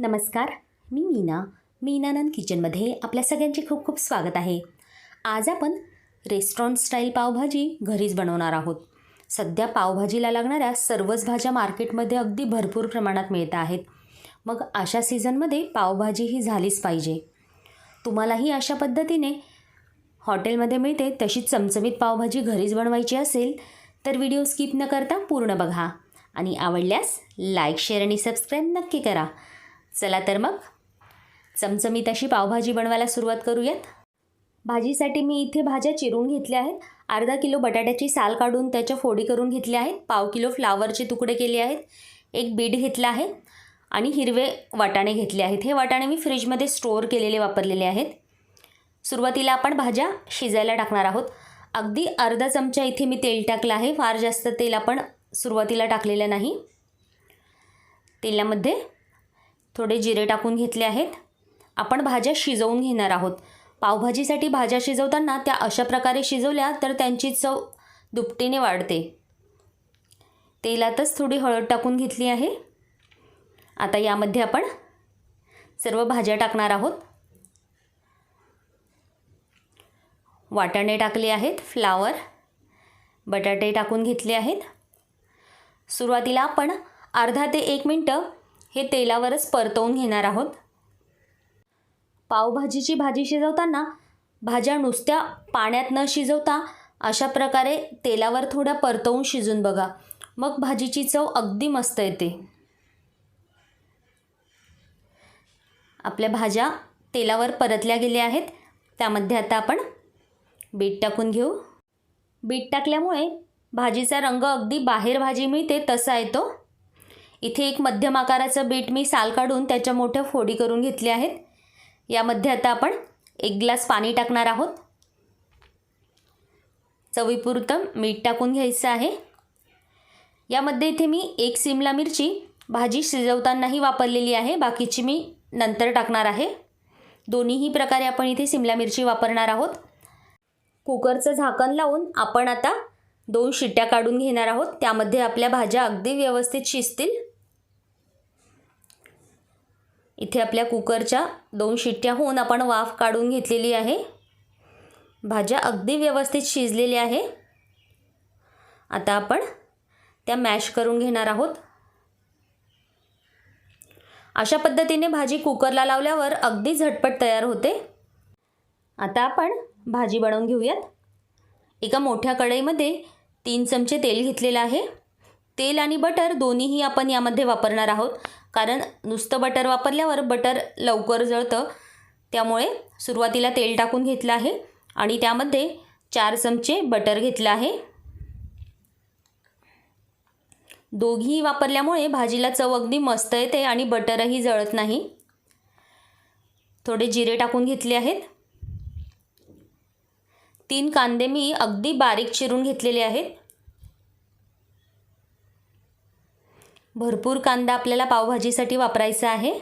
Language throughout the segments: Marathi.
नमस्कार मी मीना. मीनानंद किचनमध्ये आपल्या सगळ्यांचे खूप खूप स्वागत आहे. आज आपण रेस्टॉरंट स्टाईल पावभाजी घरीच बनवणार आहोत. सध्या पावभाजीला लागणाऱ्या सर्वच भाज्या मार्केटमध्ये अगदी भरपूर प्रमाणात मिळत आहेत. मग अशा सीझनमध्ये पावभाजी ही झालीच पाहिजे. तुम्हालाही अशा पद्धतीने हॉटेलमध्ये मिळते तशीच चमचमीत पावभाजी घरीच बनवायची असेल तर व्हिडिओ स्किप न करता पूर्ण बघा. आणि आवडल्यास लाईक शेअर आणि सबस्क्राईब नक्की करा. चला तर मग. चमचमीत अशी पावभाजी बनवायला सुरुवात करूयात. भाजीसाठी मी इथे भाज्या चिरून घेतल्या आहेत. अर्धा किलो बटाट्याची साल काढून त्याच्या फोडी करून घेतल्या आहेत. पाव किलो फ्लावरचे तुकडे केले आहेत. एक बीट घेतला आहे आणि हिरवे वाटाणे घेतले आहेत. हे वाटाणे मी फ्रीजमध्ये स्टोअर केलेले वापरलेले आहेत. सुरुवातीला आपण भाज्या शिजायला टाकणार आहोत. अगदी अर्धा चमचा इथे मी तेल टाकलं आहे. फार जास्त तेल आपण सुरुवातीला टाकलेलं नाही. तेलामध्ये थोडे जिरे टाकून घेतले आहेत. आपण भाज्या शिजवून घेणार आहोत. पावभाजीसाठी भाज्या शिजवताना त्या अशा प्रकारे शिजवल्या तर त्यांची चव दुपटीने वाढते. तेलातच थोडी हळद टाकून घेतली आहे. आता यामध्ये आपण सर्व भाज्या टाकणार आहोत. वाटाणे टाकले आहेत फ्लावर बटाटे टाकून घेतले आहेत. सुरुवातीला आपण अर्धा ते एक मिनटं हे तेलावरच परतवून घेणार आहोत. पावभाजीची भाजी शिजवताना भाज्या नुसत्या पाण्यात न शिजवता अशा प्रकारे तेलावर थोड्या परतवून शिजून बघा. मग भाजीची चव अगदी मस्त येते. आपल्या भाज्या तेलावर परतल्या गेल्या आहेत. त्यामध्ये आता आपण बीट टाकून घेऊ. बीट टाकल्यामुळे भाजीचा रंग अगदी बाहेर भाजी मिळते तसा येतो. इथे एक मध्यम आकाराचं बीट मी साल काढून त्याच्या मोठ्या फोडी करून घेतल्या आहेत. यामध्ये आता आपण एक ग्लास पाणी टाकणार आहोत. चवीपुरतं मीठ टाकून घ्यायचं आहे. यामध्ये इथे मी एक सिमला मिरची भाजी शिजवतानाही वापरलेली आहे. बाकीची मी नंतर टाकणार आहे. दोन्हीही प्रकारे आपण इथे सिमला मिरची वापरणार आहोत. कुकरचं झाकण लावून आपण आता दोन शिट्ट्या काढून घेणार आहोत. त्यामध्ये आपल्या भाज्या अगदी व्यवस्थित शिजतील. इथे आपल्या कुकरच्या दोन शिट्ट्या होऊन आपण वाफ काढून घेतलेली आहे. भाज्या अगदी व्यवस्थित शिजलेल्या आहे. आता आपण त्या मॅश करून घेणार आहोत. अशा पद्धतीने भाजी कुकरला लावल्यावर अगदी झटपट तयार होते. आता आपण भाजी बनवून घेऊयात. एका मोठ्या कढईमध्ये तीन चमचे तेल घेतलेलं आहे. तेल आणि बटर दोन्हीही आपण यामध्ये वापरणार आहोत. कारण नुसतं बटर वापरल्यावर बटर लवकर जळतं. त्यामुळे सुरुवातीला तेल टाकून घेतलं आहे आणि त्यामध्ये चार चमचे बटर घेतलं आहे. दोघीही वापरल्यामुळे भाजीला चव अगदी मस्त येते आणि बटरही जळत नाही. थोडे जिरे टाकून घेतले आहेत. तीन कांदे मी अगदी बारीक चिरून घेतलेले आहेत. भरपूर कांदा आपल्याला पावभाजीसाठी वापरायचा आहे.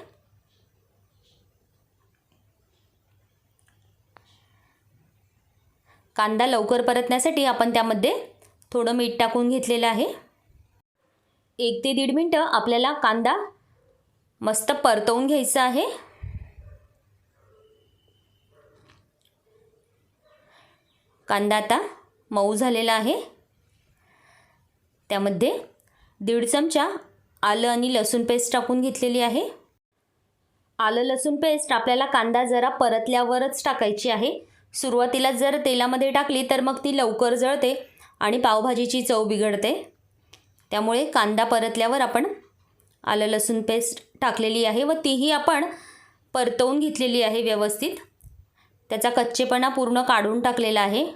कांदा लवकर परतण्यासाठी आपण त्यामध्ये थोडं मीठ टाकून घेतलेलं आहे. एक ते दीड मिनटं आपल्याला कांदा मस्त परतवून घ्यायचा आहे. कांदा आता मऊ झालेला आहे. त्यामध्ये दीड चमचा आलं आणि लसूण पेस्ट टाकून घेतलेली आहे. आलं लसूण पेस्ट आपल्याला कांदा जरा परतल्यावरच टाकायची आहे. सुरुवातीला जर तेलामध्ये टाकली तर मग ती लवकर जळते आणि पावभाजीची चव बिघडते. त्यामुळे कांदा परतल्यावर आपण आलं लसूण पेस्ट टाकलेली आहे व तीही आपण परतवून घेतलेली आहे व्यवस्थित. त्याचा कच्चेपणा पूर्ण काढून टाकलेला आहे.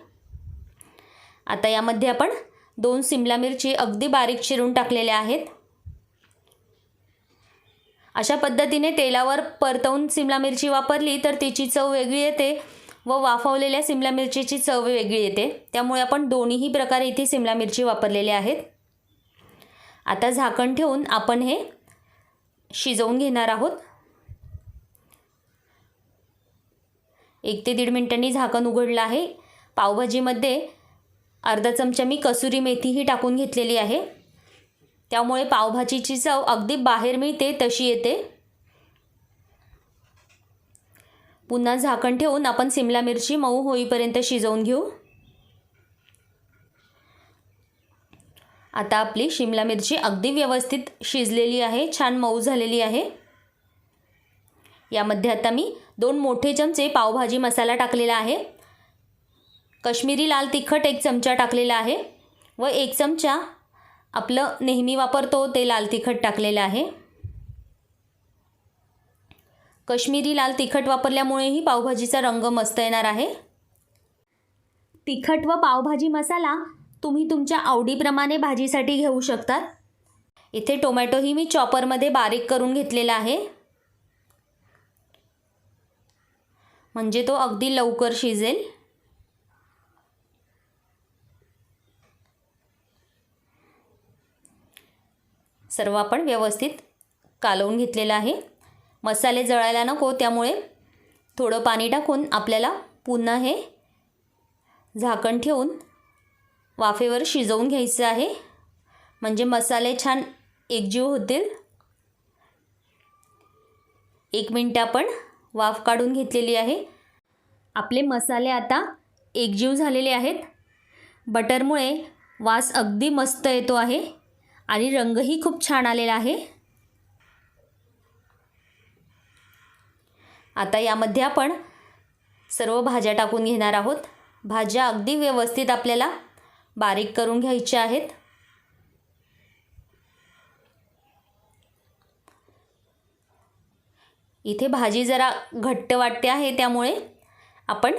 आता यामध्ये आपण दोन सिमला मिरची अगदी बारीक चिरून टाकलेल्या आहेत. अशा पद्धतीने तेलावर परतवून सिमला मिरची वापरली तर तिची चव वेगळी येते व वाफवलेल्या सिमला मिरचीची चव वेगळी येते. त्यामुळे आपण दोन्हीही प्रकारे इथे सिमला मिरची वापरलेल्या आहेत. आता झाकण ठेवून आपण हे शिजवून घेणार आहोत. एक ते दीड मिनिटांनी झाकण उघडलं आहे. पावभाजीमध्ये अर्धा चमचा मी कसुरी मेथीही टाकून घेतलेली आहे. त्यामुळे पावभाजीची चव अगदी बाहेर मिळते तशी येते. पुन्हा झाकण ठेवून आपण सिमला मिरची मऊ होईपर्यंत शिजवून घेऊ. आता आपली शिमला मिरची अगदी व्यवस्थित शिजलेली आहे छान मऊ झालेली आहे. यामध्ये आता मी दोन मोठे चमचे पावभाजी मसाला टाकलेला आहे. कश्मीरी लाल तिखट एक चमचा टाकलेला आहे व एक चमचा आपलं नेहमी वापरतो ते लाल तिखट टाकलेलं आहे. कश्मीरी लाल तिखट वापरल्यामुळेही पावभाजीचा रंग मस्त येणार आहे. तिखट व पावभाजी मसाला तुम्ही तुमच्या आवडीप्रमाणे भाजीसाठी घेऊ शकतात. इथे टोमॅटोही मी चॉपरमध्ये बारीक करून घेतलेला आहे. म्हणजे तो अगदी लवकर शिजेल. सर्व आपण व्यवस्थित कालवून घेतलेलं आहे. मसाले जळायला नको त्यामुळे थोडं पाणी टाकून आपल्याला पुन्हा हे झाकण ठेवून वाफेवर शिजवून घ्यायचं आहे. म्हणजे मसाले छान एकजीव होतील. एक मिनटं आपण वाफ काढून घेतलेली आहे. आपले मसाले आता एकजीव झालेले आहेत. बटरमुळे वास अगदी मस्त येतो आहे. आणि रंगही खूप छान आलेला आहे. आता यामध्ये आपण सर्व भाज्या टाकून घेणार आहोत. भाज्या अगदी व्यवस्थित आपल्याला बारीक करून घ्यायच्या आहेत. इथे भाजी जरा घट्ट वाटते आहे त्यामुळे आपण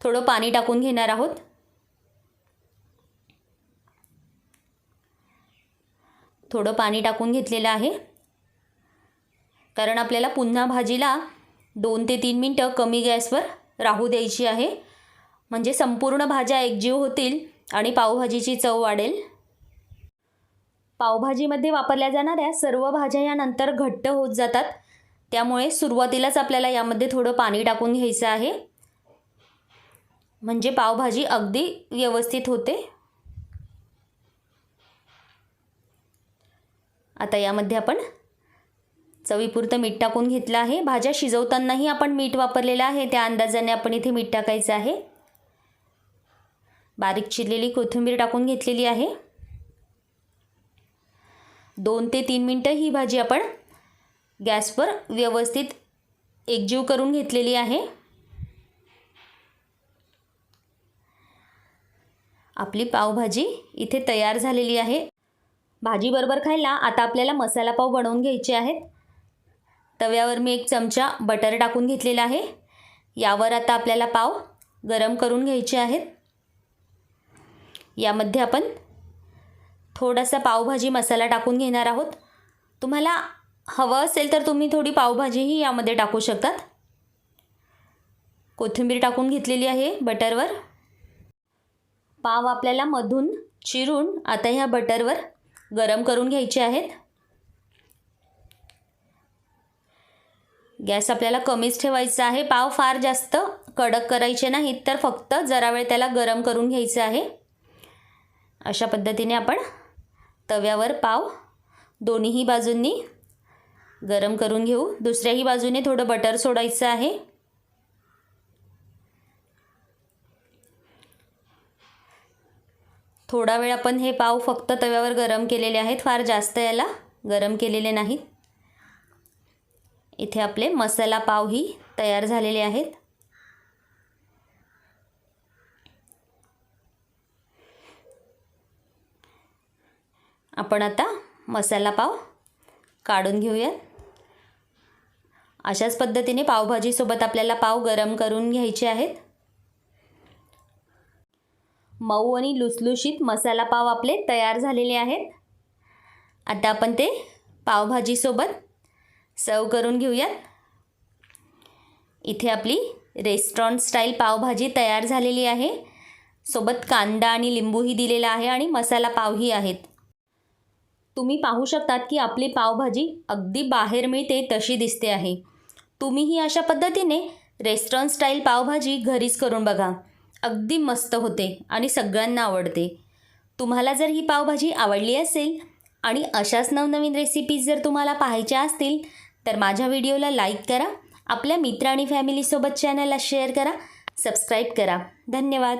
थोडं पाणी टाकून घेणार आहोत. थोडं पाणी टाकून घेतलेलं आहे. कारण आपल्याला पुन्हा भाजीला दोन ते तीन मिनटं कमी गॅसवर राहू द्यायची आहे. म्हणजे संपूर्ण भाज्या एकजीव होतील आणि पावभाजीची चव वाढेल. पावभाजीमध्ये वापरल्या जाणाऱ्या सर्व भाज्या यानंतर घट्ट होत जातात. त्यामुळे सुरुवातीलाच आपल्याला यामध्ये थोडं पाणी टाकून घ्यायचं आहे. म्हणजे पावभाजी अगदी व्यवस्थित होते. आता यामध्ये आपण चवीपुरतं मीठ टाकून घेतलं आहे. भाज्या शिजवतानाही आपण मीठ वापरलेलं आहे. त्या अंदाजाने आपण इथे मीठ टाकायचं आहे. बारीक चिरलेली कोथिंबीर टाकून घेतलेली आहे. दोन ते तीन मिनटं ही भाजी आपण गॅसवर व्यवस्थित एकजीव करून घेतलेली आहे. आपली पावभाजी इथे तयार झालेली आहे. भाजीबरोबर खायला आता आपल्याला मसाला पाव बनवून घ्यायचे आहेत. तव्यावर मी एक चमचा बटर टाकून घेतलेला आहे. यावर आता आपल्याला पाव गरम करून घ्यायचे आहेत. यामध्ये आपण थोडासा पावभाजी मसाला टाकून घेणार आहोत. तुम्हाला हवं असेल तर तुम्ही थोडी पावभाजीही यामध्ये टाकू शकतात. कोथिंबीर टाकून घेतलेली आहे बटरवर. पाव आपल्याला मधून चिरून आता ह्या बटरवर गरम करून घ्यायचे आहेत. गॅस आपल्याला कमीच ठेवायचा आहे. पाव फार जास्त कडक करायचे नाहीत तर फक्त जरा वेळ त्याला गरम करून घ्यायचं आहे. अशा पद्धतीने आपण तव्यावर पाव दोन्हीही बाजूंनी गरम करून घेऊ. दुसऱ्याही बाजूने थोडं बटर सोडायचं आहे. थोडा वेळ आपण हे पाव फक्त तव्यावर गरम केलेले आहेत. फार जास्त याला गरम केलेले नाहीत. इथे आपले मसाला पावही तयार झालेले आहेत. आपण आता मसाला पाव काढून घेऊयात अशाच पद्धतीने पावभाजीसोबत आपल्याला पाव गरम करून घ्यायचे आहेत. मऊ आणि लुसलुशीत मसाला पाव आपले तयार झालेले आहेत. आता आपण ते पावभाजीसोबत सर्व करून घेऊयात. इथे आपली रेस्टॉरंट स्टाईल पावभाजी तयार झालेली आहे. सोबत कांदा आणि लिंबूही दिलेला आहे आणि मसाला पावही आहेत. तुम्ही पाहू शकतात की आपली पावभाजी अगदी बाहेर मिळते तशी दिसते आहे. तुम्हीही अशा पद्धतीने रेस्टॉरंट स्टाईल पावभाजी घरीच करून बघा. अगदी मस्त होते आणि सगळ्यांना आवडते. तुम्हाला जर ही पावभाजी आवडली असेल आणि अशाच नवनवीन रेसिपीज जर तुम्हाला पाहायच्या असतील तर माझ्या व्हिडिओला लाईक करा आपल्या मित्र आणि फॅमिलीसोबत चॅनलला शेअर करा सबस्क्राईब करा. धन्यवाद.